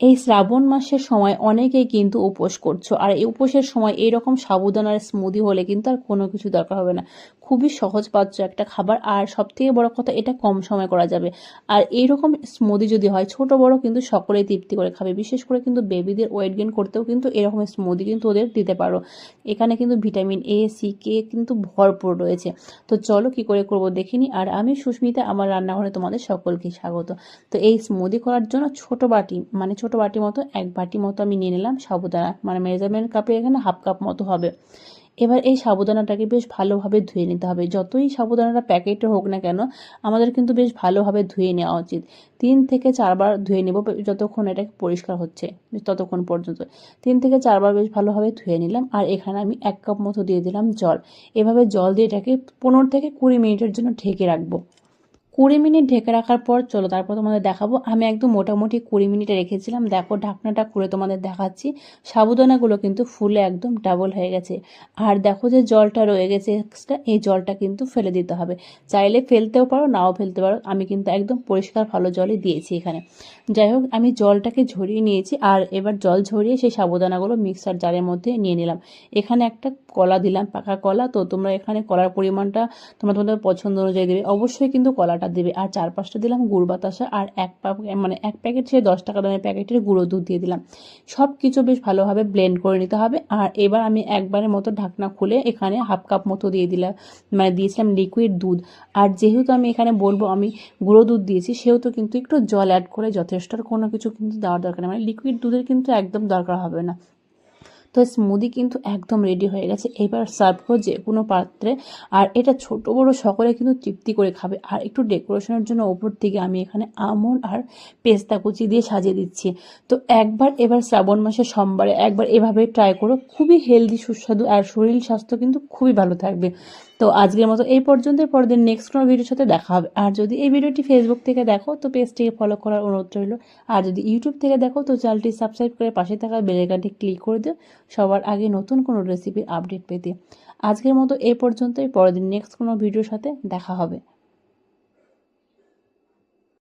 এই শ্রাবণ মাসের সময় অনেকেই কিন্তু উপোস করছ। আর এই উপোসের সময় এইরকম সাবুদানার স্মুদি হলে কিন্তু আর কোনো কিছু দরকার হবে না। খুবই সহজ পাচ্ছ একটা খাবার। আর সবথেকে বড় কথা, এটা কম সময় করা যাবে। আর এইরকম স্মুদি যদি হয়, ছোট বড় কিন্তু সকলেই তৃপ্তি করে খাবে। বিশেষ করে কিন্তু বেবিদের ওয়েট গেন করতেও কিন্তু এরকম স্মুদি কিন্তু ওদের দিতে পারো। এখানে কিন্তু ভিটামিন এ সি কে কিন্তু ভরপুর রয়েছে। তো চলো কি করে করব দেখিনি আর আমি সুস্মিতা, আমার রান্নাঘরে তোমাদের সকলকে স্বাগত। তো এই স্মুদি করার জন্য ছোট বাটি মানে ছোট বাটি মতো, এক বাটি মতো আমি নিয়ে নিলাম সাবুদানা। মানে মেজারমেন্ট কাপে এখানে হাফ কাপ মতো হবে। এবার এই সাবুদানাটাকে বেশ ভালোভাবে ধুয়ে নিতে হবে। যতই সাবুদানাটা প্যাকেটে হোক না কেন, আমাদের কিন্তু বেশ ভালোভাবে ধুয়ে নেওয়া উচিত। তিন থেকে চারবার ধুয়ে নেব যতক্ষণ এটা পরিষ্কার হচ্ছে, ততক্ষণ পর্যন্ত। তিন থেকে চারবার বেশ ভালোভাবে ধুয়ে নিলাম আর এখানে আমি এক কাপ মতো দিয়ে দিলাম জল। এভাবে জল দিয়ে এটাকে পনেরো থেকে কুড়ি মিনিটের জন্য ঢেকে রাখব। কুড়ি মিনিট ঢেকে রাখার পর চলো, তারপর তোমাদের দেখাবো। আমি একদম মোটামুটি কুড়ি মিনিটে রেখেছিলাম। দেখো, ঢাকনাটা খুলে তোমাদের দেখাচ্ছি। সাবুদানাগুলো কিন্তু ফুলে একদম ডাবল হয়ে গেছে। আর দেখো যে জলটা রয়ে গেছে এক্সট্রা এই জলটা কিন্তু ফেলে দিতে হবে। চাইলে ফেলতেও পারো, নাও ফেলতে পারো। আমি কিন্তু একদম পরিষ্কার ভালো জলই দিয়েছি এখানে। যাই হোক, আমি জলটাকে ঝরিয়ে নিয়েছি আর এবার জল ঝরিয়ে সেই সাবুদানাগুলো মিক্সার জারের মধ্যে নিয়ে নিলাম। এখানে একটা কলা দিলাম, পাকা কলা। তো তোমরা এখানে কলার পরিমাণটা তোমরা তোমাদের পছন্দ অনুযায়ী দেবে। অবশ্যই কিন্তু কলাটা দেবে। আর চার পাঁচটা দিলাম গুড় বাতাসা আর এক মানে এক প্যাকেট সে দশ টাকা দামের প্যাকেটের গুঁড়ো দুধ দিয়ে দিলাম। সব কিছু বেশ ভালোভাবে ব্লেন্ড করে নিতে হবে। আর এবার আমি একবারের মতো ঢাকনা খুলে এখানে হাফ কাপ মতো দিয়ে দিলাম মানে দিয়েছিলাম লিকুইড দুধ। আর যেহেতু আমি এখানে বলব আমি গুঁড়ো দুধ দিয়েছি, সেহেতু কিন্তু একটু জল অ্যাড করে যথেষ্ট কোনো কিছু কিন্তু দেওয়ার দরকার নেই। মানে লিকুইড দুধের কিন্তু একদম দরকার হবে না। তো স্মুদি কিন্তু একদম রেডি হয়ে গেছে। এবার সার্ভ করো যে কোনো পাত্রে। আর এটা ছোট বড় সকলে কিন্তু তৃপ্তি করে খাবে। আর একটু ডেকোরেশনের জন্য ওপর থেকে আমি এখানে আমন আর পেস্তা কুচি দিয়ে সাজিয়ে দিচ্ছি। তো একবার এবার শ্রাবণ মাসে সোমবারে একবার এভাবে ট্রাই করো। খুবই হেলদি সুস্বাদু আর শরীর স্বাস্থ্য কিন্তু খুবই ভালো থাকবে। তো আজকের মতো এই পর্যন্তই। পরের দিন নেক্সট কোনো ভিডিওর সাথে দেখা হবে। আর যদি এই ভিডিওটি ফেসবুক থেকে দেখো, তো পেজটিকে ফলো করার অনুরোধ রইল। আর যদি ইউটিউব থেকে দেখো, তো চ্যানেলটি সাবস্ক্রাইব করে পাশে থাকা বেলাইকানটি ক্লিক করে দিও। সবার আগে নতুন কোনো রেসিপির আপডেট পেতে। আজকের মতো এ পর্যন্তই। পরের দিন নেক্সট কোনো ভিডিওর সাথে দেখা হবে।